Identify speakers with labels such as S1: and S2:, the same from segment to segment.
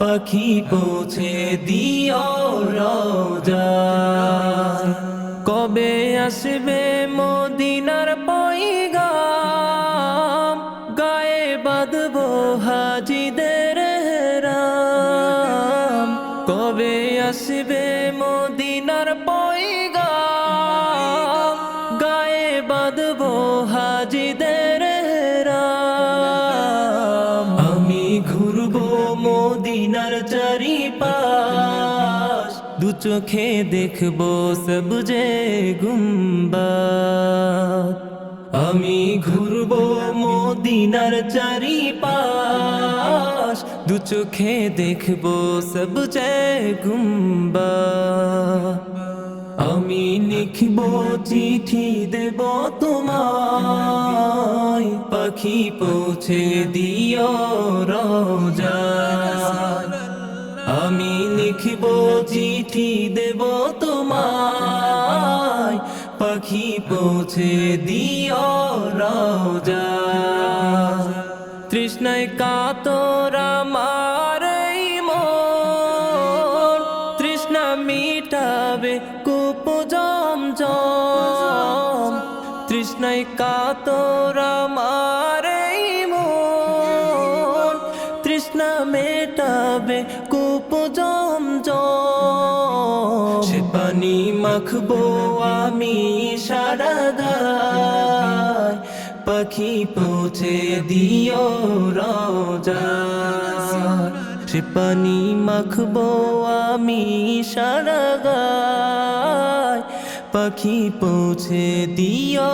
S1: পাখি পৌঁছে দিও রোজা। কবে আসবে মদিনার পয়গাম? গায়ে বাঁধব হাজিদের রাম কবে আসবে মদিনার পয়গাম? মদিনার চারিপাশ, দু চোখে দেখব সবজে গুম্বা আমি ঘুরব মদিনার চারিপাশ, দু চোখে দেখব সবজে গুম্বা আমি লিখব চিঠি দেব তোমায়, পাখি পৌঁছে দিও রোজা আমি লিখব চিঠি দেব তোমায়। পাখি পৌঁছে দিও তৃষ্ণায় কাতরা মারাই মন। তৃষ্ণা মিটাবে কুপ জম তৃষ্ণায় কাতরা মারাই মন। তৃষ্ণা মেটাবে কুপ জম। জম সে পানি মাখবো আমি সারা পাখি পৌঁছে দিও রোজা। সে পানি মাখবো আমি সারা পাখি পৌঁছে দিও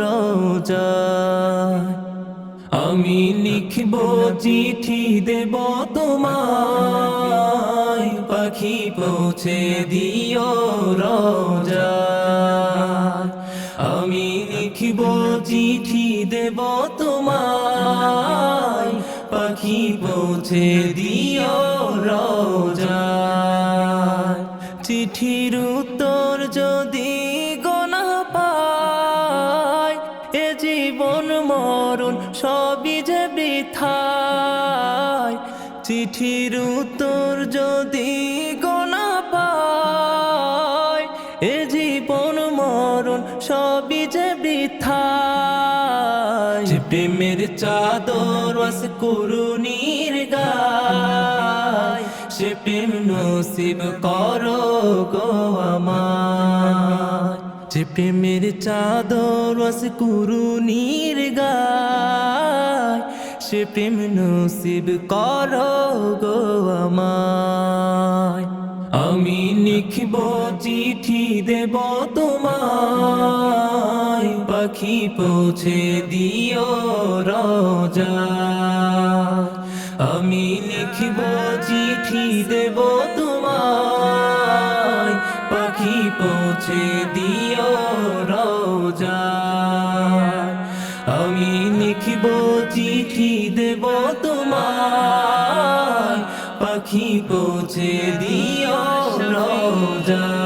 S1: রোজা। আমি লিখব চিঠি দেব তোমায়, পাখি পৌঁছে দিও রোজা। আমি লিখব চিঠি দেব তোমায়, পাখি পৌঁছে দিও রোজা। চিঠির উত্তর যদি চিঠির উত্তর যদি গোনা পায়, এ জীবন মরণ সবই যে বৃথায় যে প্রেমের চাদর ওয়াস করুণীর গায়, সে প্রেম নসিব করো গো আমার যে প্রেমের চাদর ওয়াস করুণীর গায় সে প্রেম নসিব করো গো আমায়। আমি লিখব চিঠি দেব তোমায়। পাখি পৌঁছে দিও রোজা। আমি লিখব চিঠি দেব তোমায়। পাখি পৌঁছে দিও পাখি পৌঁছে দিও রোজা।